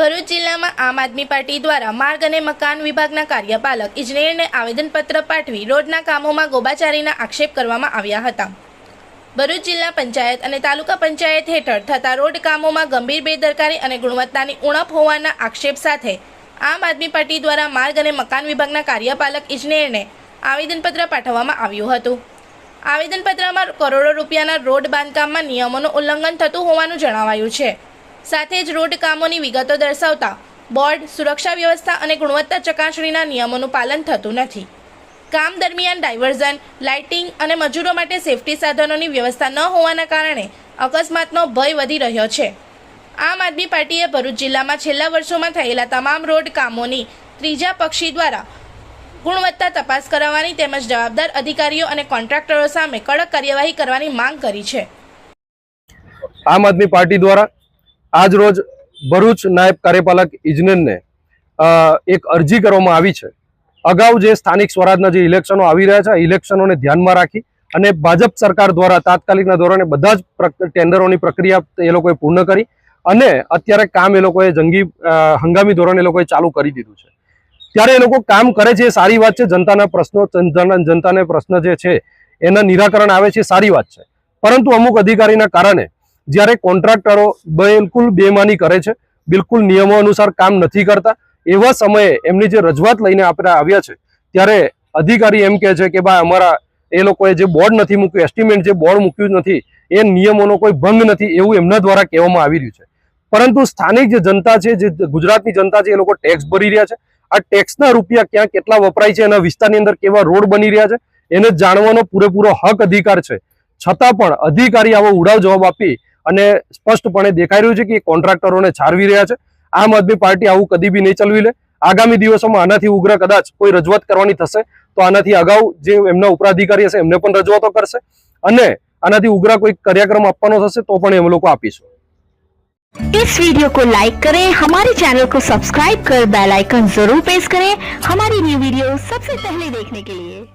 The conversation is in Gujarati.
આમ આદમી પાર્ટી દ્વારા માર્ગ અને મકાન વિભાગના કાર્યપાલક ઇજનેરને આવેદનપત્ર પાઠવી રોડના કામોમાં ગોબાચારીના આક્ષેપ કરવામાં આવ્યા હતા. ભરૂચ જિલ્લા પંચાયત અને તાલુકા પંચાયત હેઠળ થતા રોડ કામોમાં ગંભીર બેદરકારી અને ગુણવત્તાની ઉણપ હોવાના આક્ષેપ સાથે આમ આદમી પાર્ટી દ્વારા માર્ગ અને મકાન વિભાગના કાર્યપાલક ઇજનેરને આવેદનપત્ર પાઠવવામાં આવ્યું હતું. આવેદનપત્રમાં કરોડો રૂપિયાના રોડ બાંધકામમાં નિયમોનું ઉલ્લંઘન થતું હોવાનું જણાવાયું છે. સાથે જ રોડ કામોની વિગતો દર્શાવતા બોર્ડ, સુરક્ષા વ્યવસ્થા અને ગુણવત્તા ચકાસણીના નિયમોનું પાલન થતું નથી. કામ દરમિયાન ડાયવર્ઝન, લાઇટિંગ અને મજૂરો માટે સેફટી સાધનોની વ્યવસ્થા ન હોવાના કારણે અકસ્માતનો ભય વધી રહ્યો છે. આમ આદમી પાર્ટીએ ભરૂચ જિલ્લામાં છેલ્લા વર્ષોમાં થયેલા તમામ રોડ કામોની ત્રીજા પક્ષી દ્વારા ગુણવત્તા તપાસ કરાવવાની તેમજ જવાબદાર અધિકારીઓ અને કોન્ટ્રાક્ટરો સામે કડક કાર્યવાહી કરવાની માંગ કરી છે. આમ આદમી પાર્ટી દ્વારા આજ રોજ ભરૂચ નાયબ કાર્યપાલક ઇજનેરને એક અરજી કરવામાં આવી છે. અગાઉ જે સ્થાનિક સ્વરાજના જે ઇલેક્શનો આવી રહ્યા છે ઇલેક્શનોને ધ્યાનમાં રાખી અને ભાજપ સરકાર દ્વારા તાત્કાલિકના ધોરણે બધા જ ટેન્ડરોની પ્રક્રિયા એ લોકોએ પૂર્ણ કરી અને અત્યારે કામ એ લોકોએ જંગી હંગામી ધોરણે એ લોકોએ ચાલુ કરી દીધું છે. ત્યારે એ લોકો કામ કરે છે એ સારી વાત છે, જનતાના પ્રશ્નો જનતાના પ્રશ્ન જે છે એના નિરાકરણ આવે છે સારી વાત છે. પરંતુ અમુક અધિકારીના કારણે જ્યારે કોન્ટ્રાક્ટરો બિલકુલ બેમાની કરે છે, બિલકુલ નિયમો અનુસાર કામ નથી કરતા, એવા સમયે એમની જે રજૂઆત લઈને આપણે આવ્યા છે, ત્યારે અધિકારી એમ કહે છે કે ભાઈ અમારા એ લોકોએ જે બોર્ડ નથી મૂક્યું એસ્ટિમેટ જે બોર્ડ મૂક્યું નથી, એ નિયમોનો કોઈ ભંગ નથી એવું એમના દ્વારા કહેવામાં આવી રહ્યું છે. પરંતુ સ્થાનિક જે જનતા છે, જે ગુજરાતની જનતા છે, એ લોકો ટેક્સ ભરી રહ્યા છે. આ ટેક્સના રૂપિયા ક્યાં કેટલા વપરાય છે, એના વિસ્તારની અંદર કેવા રોડ બની રહ્યા છે, એને જાણવાનો પૂરેપૂરો હક અધિકાર છે. છતાં પણ અધિકારી આવો ઉડાવ જવાબ આપી અને સ્પષ્ટપણે દેખાઈ રહ્યું છે કે એ કોન્ટ્રાક્ટરોને છારવી રહ્યા છે આમ આદમી પાર્ટી આવું કદી બી નહીં ચલવી લે આગામી દિવસોમાં આનાથી ઉગ્ર કદાચ કોઈ રજૂઆત કરવાની થશે તો આનાથી અગાઉ જે એમના ઉપરાધિકારી હશે એમને પણ રજૂઆતો કરશે અને આનાથી ઉગ્ર કોઈ કાર્યક્રમ આપવાનો થશે તો પણ એમ લોકો આપીશું इस वीडियो को लाइक करें हमारे चैनल को सब्सक्राइब कर बेल आइकन जरूर प्रेस करें हमारी न्यू वीडियो सबसे पहले देखने के लिए